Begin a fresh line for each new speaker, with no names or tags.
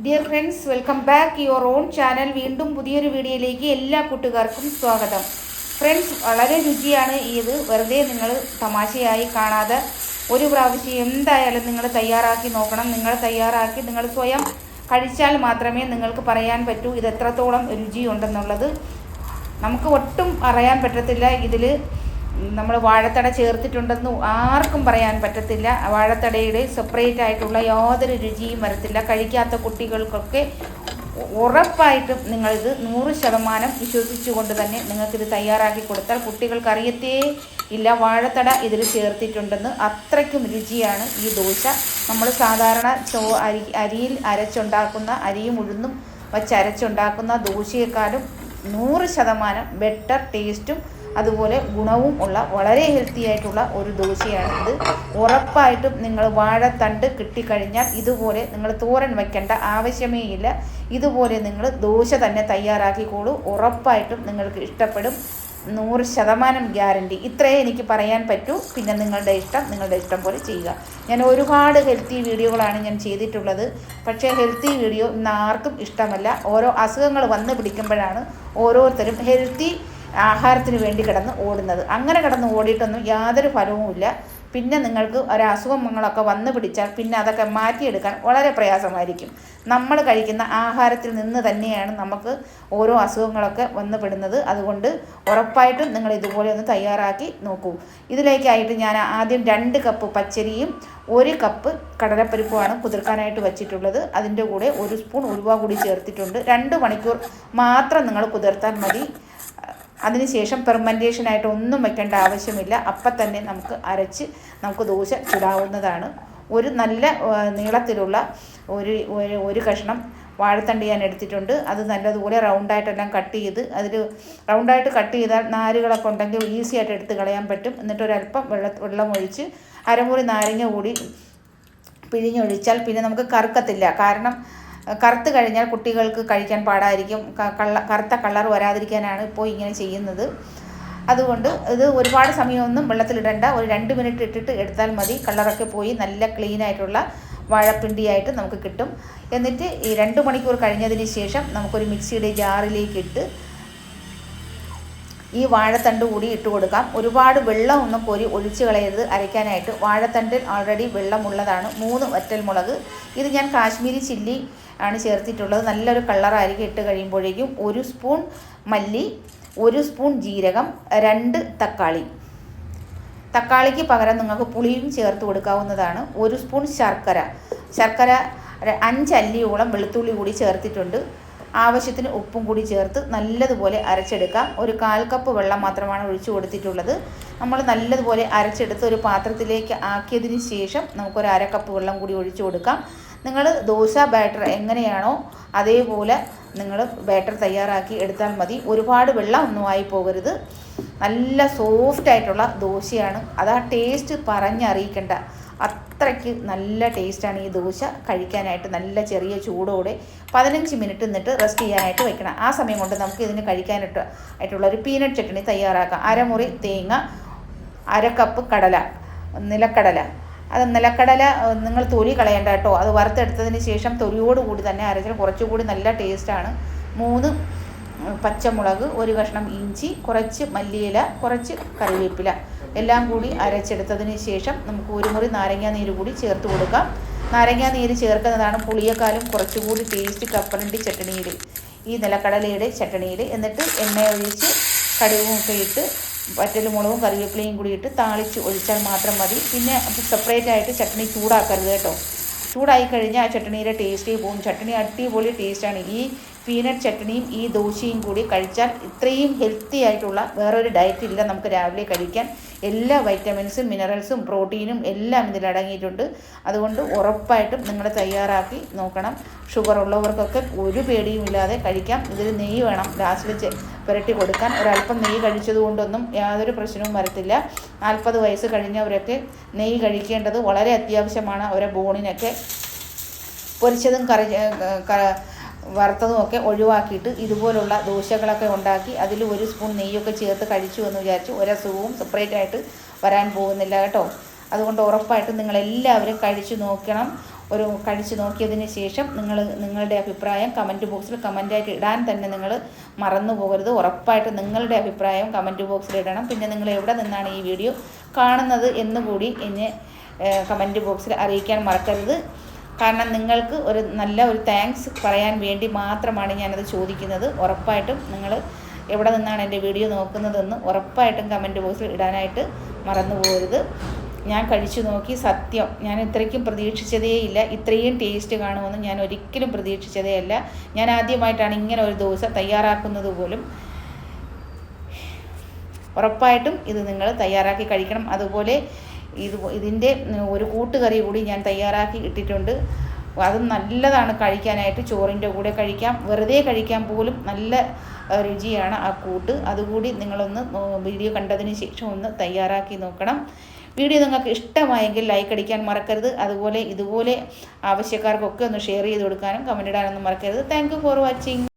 Dear friends welcome back your own channel വീണ്ടും പുതിയൊരു വീഡിയോയിലേക്ക് എല്ലാ കൂട്ടുകാർക്കും സ്വാഗതം. ഫ്രണ്ട്സ് വളരെ രുചിയാണ് ഇത്. വെറുതെ നിങ്ങൾ തമാശയായി കാണാതെ ഒരു പ്രാവശ്യം എന്തായാലും നിങ്ങൾ തയ്യാറാക്കി നോക്കണം. നിങ്ങൾ തയ്യാറാക്കി നിങ്ങൾ സ്വയം കഴിച്ചാൽ മാത്രമേ നിങ്ങൾക്ക് പറയാൻ പറ്റൂ ഇത് എത്രത്തോളം രുചിയുണ്ടെന്നുള്ളത്. നമുക്ക് ഒട്ടും അറിയാൻ പറ്റത്തില്ല ഇതിൽ നമ്മൾ വാഴത്തട ചേർത്തിട്ടുണ്ടെന്ന് ആർക്കും പറയാൻ പറ്റത്തില്ല. വാഴത്തടയുടെ സെപ്പറേറ്റ് ആയിട്ടുള്ള യാതൊരു രുചിയും വരത്തില്ല. കഴിക്കാത്ത കുട്ടികൾക്കൊക്കെ ഉറപ്പായിട്ടും നിങ്ങളിത് നൂറ് ശതമാനം വിശ്വസിച്ചുകൊണ്ട് തന്നെ നിങ്ങൾക്കിത് തയ്യാറാക്കി കൊടുത്താൽ കുട്ടികൾക്ക് അറിയത്തേ ഇല്ല. വാഴത്തട ഇതിൽ ചേർത്തിട്ടുണ്ടെന്ന് അത്രയ്ക്കും രുചിയാണ് ഈ ദോശ. നമ്മൾ സാധാരണ ചോ അരി അരിയിൽ അരച്ചുണ്ടാക്കുന്ന അരിയും ഉഴുന്നും വച്ച് അരച്ചുണ്ടാക്കുന്ന ദോശയെക്കാളും നൂറ് ശതമാനം ബെറ്റർ ടേസ്റ്റും അതുപോലെ ഗുണവും ഉള്ള വളരെ ഹെൽത്തി ആയിട്ടുള്ള ഒരു ദോശയാണിത് ഉറപ്പായിട്ടും നിങ്ങൾ വാഴത്തണ്ട് കിട്ടിക്കഴിഞ്ഞാൽ ഇതുപോലെ നിങ്ങൾ തോരൻ വയ്ക്കേണ്ട ആവശ്യമേ ഇല്ല. ഇതുപോലെ നിങ്ങൾ ദോശ തന്നെ തയ്യാറാക്കിക്കോളൂ. ഉറപ്പായിട്ടും നിങ്ങൾക്ക് ഇഷ്ടപ്പെടും. നൂറ് ശതമാനം ഗ്യാരണ്ടി. ഇത്രയേ എനിക്ക് പറയാൻ പറ്റൂ. പിന്നെ നിങ്ങളുടെ ഇഷ്ടം നിങ്ങളുടെ ഇഷ്ടം പോലെ ചെയ്യുക. ഞാൻ ഒരുപാട് ഹെൽത്തി വീഡിയോകളാണ് ഞാൻ ചെയ്തിട്ടുള്ളത്. പക്ഷേ ഹെൽത്തി വീഡിയോ ഇന്ന് ആർക്കും ഇഷ്ടമല്ല. ഓരോ അസുഖങ്ങൾ വന്ന് പിടിക്കുമ്പോഴാണ് ഓരോരുത്തരും ഹെൽത്തി ആഹാരത്തിന് വേണ്ടി കിടന്ന് ഓടുന്നത്. അങ്ങനെ കിടന്ന് ഓടിയിട്ടൊന്നും യാതൊരു ഫലവുമില്ല പിന്നെ നിങ്ങൾക്ക് ഒരസുഖങ്ങളൊക്കെ വന്നു പിടിച്ചാൽ പിന്നെ അതൊക്കെ മാറ്റിയെടുക്കാൻ വളരെ പ്രയാസമായിരിക്കും. നമ്മൾ കഴിക്കുന്ന ആഹാരത്തിൽ നിന്ന് തന്നെയാണ് നമുക്ക് ഓരോ അസുഖങ്ങളൊക്കെ വന്നു പെടുന്നത്. അതുകൊണ്ട് ഉറപ്പായിട്ടും നിങ്ങൾ ഇതുപോലെ ഒന്ന് തയ്യാറാക്കി നോക്കൂ. ഇതിലേക്കായിട്ട് ഞാൻ ആദ്യം രണ്ട് കപ്പ് പച്ചരിയും ഒരു കപ്പ് കടലപ്പരിപ്പുമാണ് കുതിർക്കാനായിട്ട് വെച്ചിട്ടുള്ളത്. അതിന്റെ കൂടെ ഒരു സ്പൂൺ ഉലുവ കൂടി ചേർത്തിട്ടുണ്ട്. രണ്ട് മണിക്കൂർ മാത്രം നിങ്ങൾ കുതിർത്താൽ മതി. അതിനുശേഷം പെർമെന്റേഷനായിട്ട് ഒന്നും വെക്കേണ്ട ആവശ്യമില്ല. അപ്പം തന്നെ നമുക്ക് അരച്ച് നമുക്ക് ദോശ ചുടാവുന്നതാണ്. ഒരു നല്ല നീളത്തിലുള്ള ഒരു ഒരു കഷ്ണം വാഴത്തണ്ട് ഞാൻ എടുത്തിട്ടുണ്ട്. അത് നല്ലതുപോലെ റൗണ്ടായിട്ടെല്ലാം കട്ട് ചെയ്ത് അതിൽ റൗണ്ടായിട്ട് കട്ട് ചെയ്താൽ നാരുകളൊക്കെ ഉണ്ടെങ്കിൽ ഈസി ആയിട്ട് എടുത്ത് കളയാൻ പറ്റും. എന്നിട്ട് വെള്ള വെള്ളം ഒഴിച്ച് അരമുറി നാരങ്ങ കൂടി പിഴിഞ്ഞൊഴിച്ചാൽ പിന്നെ നമുക്ക് കറുക്കത്തില്ല. കാരണം കറുത്ത് കഴിഞ്ഞാൽ കുട്ടികൾക്ക് കഴിക്കാൻ പാടായിരിക്കും. കള്ള കറുത്ത കളർ വരാതിരിക്കാനാണ് ഇപ്പോൾ ഇങ്ങനെ ചെയ്യുന്നത്. അതുകൊണ്ട് ഇത് ഒരുപാട് സമയമൊന്നും വെള്ളത്തിലിടണ്ട. ഒരു രണ്ട് മിനിറ്റ് ഇട്ടിട്ട് എടുത്താൽ മതി. കളറൊക്കെ പോയി നല്ല ക്ലീൻ ആയിട്ടുള്ള വാഴപ്പിണ്ടിയായിട്ട് നമുക്ക് കിട്ടും. എന്നിട്ട് ഈ രണ്ട് മണിക്കൂർ കഴിഞ്ഞതിന് ശേഷം നമുക്കൊരു മിക്സിയുടെ ജാറിലേക്ക് ഇട്ട് ഈ വാഴത്തണ്ട് കൂടി ഇട്ട് കൊടുക്കാം. ഒരുപാട് വെള്ളം ഒന്നും കോരി ഒഴിച്ച് കളയരുത്. അരയ്ക്കാനായിട്ട് വാഴത്തണ്ടിൽ ഓൾറെഡി വെള്ളമുള്ളതാണ്. മൂന്ന് വറ്റൽ മുളക്. ഇത് ഞാൻ കാശ്മീരി ചില്ലി ആണ് ചേർത്തിട്ടുള്ളത്. നല്ലൊരു കളറായിരിക്കും ഇട്ട് കഴിയുമ്പോഴേക്കും. ഒരു സ്പൂൺ മല്ലി ഒരു സ്പൂൺ ജീരകം രണ്ട് തക്കാളി. തക്കാളിക്ക് പകരം നിങ്ങൾക്ക് പുളിയും ചേർത്ത് കൊടുക്കാവുന്നതാണ്. ഒരു സ്പൂൺ ശർക്കര. ശർക്കര അഞ്ചല്ലിയോളം വെളുത്തുള്ളി കൂടി ചേർത്തിട്ടുണ്ട്. ആവശ്യത്തിന് ഉപ്പും കൂടി ചേർത്ത് നല്ലതുപോലെ അരച്ചെടുക്കാം. ഒരു കാൽ കപ്പ് വെള്ളം മാത്രമാണ് ഒഴിച്ചു കൊടുത്തിട്ടുള്ളത്. നമ്മൾ നല്ലതുപോലെ അരച്ചെടുത്ത് ഒരു പാത്രത്തിലേക്ക് ആക്കിയതിന് ശേഷം നമുക്കൊരു അര കപ്പ് വെള്ളം കൂടി ഒഴിച്ചു കൊടുക്കാം. നിങ്ങൾ ദോശ ബാറ്റർ എങ്ങനെയാണോ അതേപോലെ നിങ്ങൾ ബാറ്റർ തയ്യാറാക്കി എടുത്താൽ മതി. ഒരുപാട് വെള്ളം ഒന്നും ആയി പോകരുത്. നല്ല സോഫ്റ്റ് ആയിട്ടുള്ള ദോശയാണ്. അത് ആ ടേസ്റ്റ് പറഞ്ഞറിയിക്കേണ്ട. അത്രയ്ക്ക് നല്ല ടേസ്റ്റാണ് ഈ ദോശ കഴിക്കാനായിട്ട് നല്ല ചെറിയ ചൂടോടെ പതിനഞ്ച് മിനിറ്റ് നിന്നിട്ട് റെസ്റ്റ് ചെയ്യാനായിട്ട് വെക്കണം. ആ സമയം കൊണ്ട് നമുക്ക് ഇതിന് കഴിക്കാനായിട്ട് ആയിട്ടുള്ള ഒരു പീനട്ട് ചട്നി തയ്യാറാക്കാം. അരമുറി തേങ്ങ അര കപ്പ് കടല നിലക്കടല. അത് നിലക്കടല നിങ്ങൾ തൊലി കളയേണ്ട കേട്ടോ. അത് വറുത്തെടുത്തതിന് ശേഷം തൊലിയോടുകൂടി തന്നെ അരച്ചാൽ കുറച്ചുകൂടി നല്ല ടേസ്റ്റാണ് മൂന്ന് പച്ചമുളക് ഒരു കഷ്ണം ഇഞ്ചി കുറച്ച് മല്ലിയില കുറച്ച് കറിവേപ്പില എല്ലാം കൂടി അരച്ചെടുത്തതിന് ശേഷം നമുക്ക് ഒരു മുറി നാരങ്ങാ നീര് കൂടി ചേർത്ത് കൊടുക്കാം. നാരങ്ങാ നീര് ചേർക്കുന്നതാണ് പുളിയേക്കാളും കുറച്ചുകൂടി ടേസ്റ്റ് കപ്പലണ്ടി ചട്ടണിയിൽ ഈ നിലക്കടലയുടെ ചട്ടണിയിൽ എന്നിട്ട് എണ്ണ ഒഴിച്ച് കടുകും ഒക്കെ ഇട്ട് വറ്റൽമുളകും കറിവേപ്പിലയും കൂടി ഇട്ട് താളിച്ച് ഒഴിച്ചാൽ മാത്രം മതി. പിന്നെ സെപ്പറേറ്റ് ആയിട്ട് ചട്നി ചൂടാക്കരുത് കേട്ടോ. ചൂടായി കഴിഞ്ഞാൽ ആ ചട്നിയുടെ ടേസ്റ്റേ പോകും. ചട്നി അടിപൊളി ടേസ്റ്റാണ് ഈ പീനട്ട് ചട്നിയും ഈ ദോശയും കൂടി കഴിച്ചാൽ ഇത്രയും ഹെൽത്തി ആയിട്ടുള്ള വേറൊരു ഡയറ്റ് ഇല്ല നമുക്ക് രാവിലെ കഴിക്കാൻ. എല്ലാ വൈറ്റമിൻസും മിനറൽസും പ്രോട്ടീനും എല്ലാം ഇതിൽ അടങ്ങിയിട്ടുണ്ട്. അതുകൊണ്ട് ഉറപ്പായിട്ടും നിങ്ങൾ തയ്യാറാക്കി നോക്കണം. ഷുഗർ ഉള്ളവർക്കൊക്കെ ഒരു പേടിയും ഇല്ലാതെ കഴിക്കാം. ഇതിൽ നെയ്യ് വേണം. ലാസ്റ്റിൽ പുരട്ടി കൊടുക്കാൻ. ഒരല്പം നെയ്യ് കഴിച്ചതുകൊണ്ടൊന്നും യാതൊരു പ്രശ്നവും വരത്തില്ല. നാൽപ്പത് വയസ്സ് കഴിഞ്ഞവരൊക്കെ നെയ്യ് കഴിക്കേണ്ടത് വളരെ അത്യാവശ്യമാണ്. അവരെ ബോണിനൊക്കെ പൊരിച്ചതും കറി വറുത്തതും ഒക്കെ ഒഴിവാക്കിയിട്ട് ഇതുപോലുള്ള ദോശകളൊക്കെ ഉണ്ടാക്കി അതിൽ ഒരു സ്പൂൺ നെയ്യൊക്കെ ചേർത്ത് കഴിച്ചു എന്ന് വിചാരിച്ചു ഒരസുഖവും സെപ്പറേറ്റ് ആയിട്ട് വരാൻ പോകുന്നില്ല കേട്ടോ. അതുകൊണ്ട് ഉറപ്പായിട്ടും നിങ്ങളെല്ലാവരും കഴിച്ചു നോക്കണം. ഒരു കഴിച്ചു നോക്കിയതിന് ശേഷം നിങ്ങൾ നിങ്ങളുടെ അഭിപ്രായം കമന്റ് ബോക്സിൽ കമന്റായിട്ട് ഇടാൻ തന്നെ നിങ്ങൾ മറന്നു പോകരുത്. ഉറപ്പായിട്ട് നിങ്ങളുടെ അഭിപ്രായം കമന്റ് ബോക്സിൽ ഇടണം. പിന്നെ നിങ്ങൾ എവിടെ നിന്നാണ് ഈ വീഡിയോ കാണുന്നത് എന്നുകൂടി എന്നെ കമന്റ് ബോക്സിൽ അറിയിക്കാൻ മറക്കരുത്. കാരണം നിങ്ങൾക്ക് ഒരു നല്ല ഒരു താങ്ക്സ് പറയാൻ വേണ്ടി മാത്രമാണ് ഞാനത് ചോദിക്കുന്നത്. ഉറപ്പായിട്ടും നിങ്ങൾ എവിടെ നിന്നാണ് എന്റെ വീഡിയോ നോക്കുന്നതെന്ന് ഉറപ്പായിട്ടും കമന്റ് ബോക്സിൽ ഇടാനായിട്ട് മറന്നു പോകരുത്. ഞാൻ കഴിച്ചു നോക്കി സത്യം. ഞാൻ ഇത്രയ്ക്കും പ്രതീക്ഷിച്ചതേയില്ല. ഇത്രയും ടേസ്റ്റ് കാണുമെന്ന് ഞാൻ ഒരിക്കലും പ്രതീക്ഷിച്ചതേ അല്ല ഞാൻ ആദ്യമായിട്ടാണ് ഇങ്ങനെ ഒരു ദോശ തയ്യാറാക്കുന്നത് പോലും. ഉറപ്പായിട്ടും ഇത് നിങ്ങൾ തയ്യാറാക്കി കഴിക്കണം. അതുപോലെ ഇത് ഇതിന്റെ ഒരു കൂട്ടുകറി കൂടി ഞാൻ തയ്യാറാക്കി ഇട്ടിട്ടുണ്ട്. അത് നല്ലതാണ് കഴിക്കാനായിട്ട്. ചോറിന്റെ കൂടെ കഴിക്കാം. വെറുതെ കഴിക്കാൻ പോലും നല്ല രുചിയാണ് ആ കൂട്ട്. അതുകൂടി നിങ്ങളൊന്ന് വീഡിയോ കണ്ടതിന് ശേഷം ഒന്ന് തയ്യാറാക്കി നോക്കണം. വീഡിയോ നിങ്ങൾക്ക് ഇഷ്ടമായെങ്കിൽ ലൈക്ക് അടിക്കാൻ മറക്കരുത്. അതുപോലെ ഇതുപോലെ ആവശ്യക്കാർക്കൊക്കെ ഒന്ന് ഷെയർ ചെയ്ത് കൊടുക്കാനും കമന്റ് ഇടാനൊന്നും മറക്കരുത്. Thank for watching.